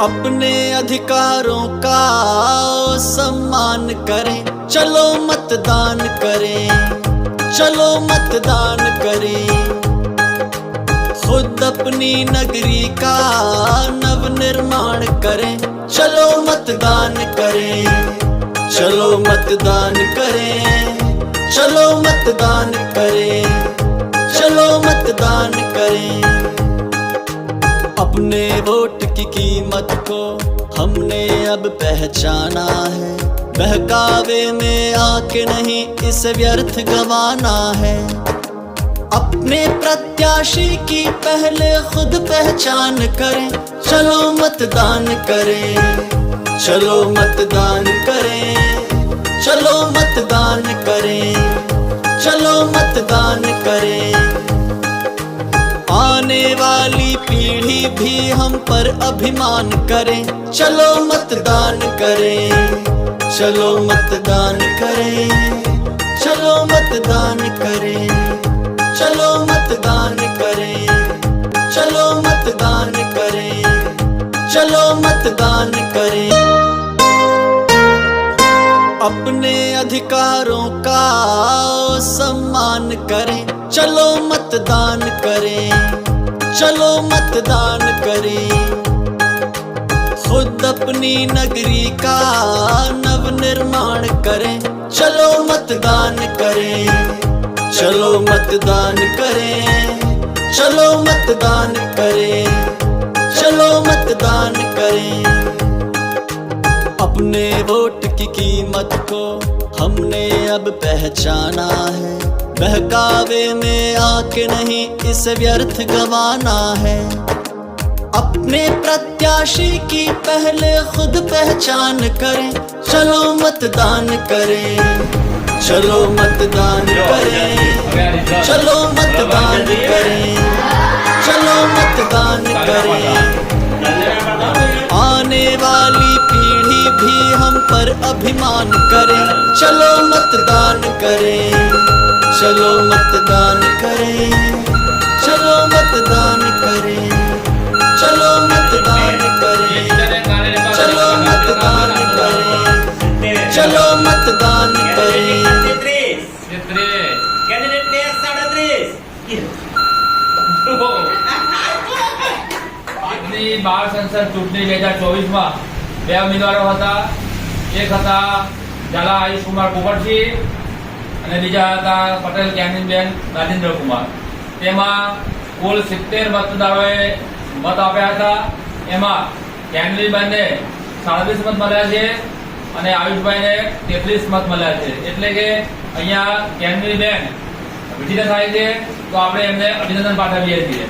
अपने अधिकारों का सम्मान करें। चलो मतदान करें। चलो मतदान करें। खुद अपनी नगरी का नव निर्माण करें। चलो मतदान करें। चलो मतदान करें। चलो मतदान करें। चलो मतदान करें। अपने वोट की कीमत को हमने अब पहचाना है। बहकावे में आके नहीं इसे व्यर्थ गवाना है। अपने प्रत्याशी की पहले खुद पहचान करें, चलो मतदान करें, चलो मतदान करें, चलो मतदान करें, चलो मतदान पीढ़ी भी हम पर अभिमान करें, चलो मतदान करें, चलो मतदान करें, चलो मतदान करें, चलो मतदान करें, चलो मतदान करें, चलो मतदान करें। अपने अधिकारों का सम्मान करें, चलो मतदान करें। चलो मतदान करें। खुद अपनी नगरी का नव निर्माण करें। चलो मतदान करें। चलो मतदान करें। चलो मतदान करें। चलो मतदान करें। अपने वोट की कीमत को हमने अब पहचाना है। बहकावे में आके नहीं इस व्यर्थ गवाना है। अपने प्रत्याशी की पहले खुद पहचान करें। चलो मतदान करें। चलो मतदान करें। चलो मतदान करें। चलो मतदान करें। आने वाली पीढ़ी भी हम पर अभिमान करें। करें चलो मतदान करें चलो मतदान करें चलो मतदान करें चलो मतदान करें चलो मतदान करें તેત્રીસ તેત્રીસ કેન્ડિડેટ બે સાડત્રીસ આજની બાળ સંસદ ચૂંટણી બે હજાર ચોવીસમાં બે ઉમેદવારો હતા એક હતા ઝાલા આયુષ કુમાર પોપટસિંહ અને બીજા હતા પટેલ જ્ઞાનીબેન રાજેન્દ્રકુમાર. તેમાં કુલ સિત્તેર મતદારોએ મત આપ્યા હતા. એમાં જ્ઞાનવીબેનને સાડત્રીસ મત મળ્યા છે અને આયુષભાઈને તેત્રીસ મત મળ્યા છે. એટલે કે અહીંયા જ્ઞાનવીબેન વિજેતા થાય છે, તો આપણે એમને અભિનંદન પાઠવીએ છીએ.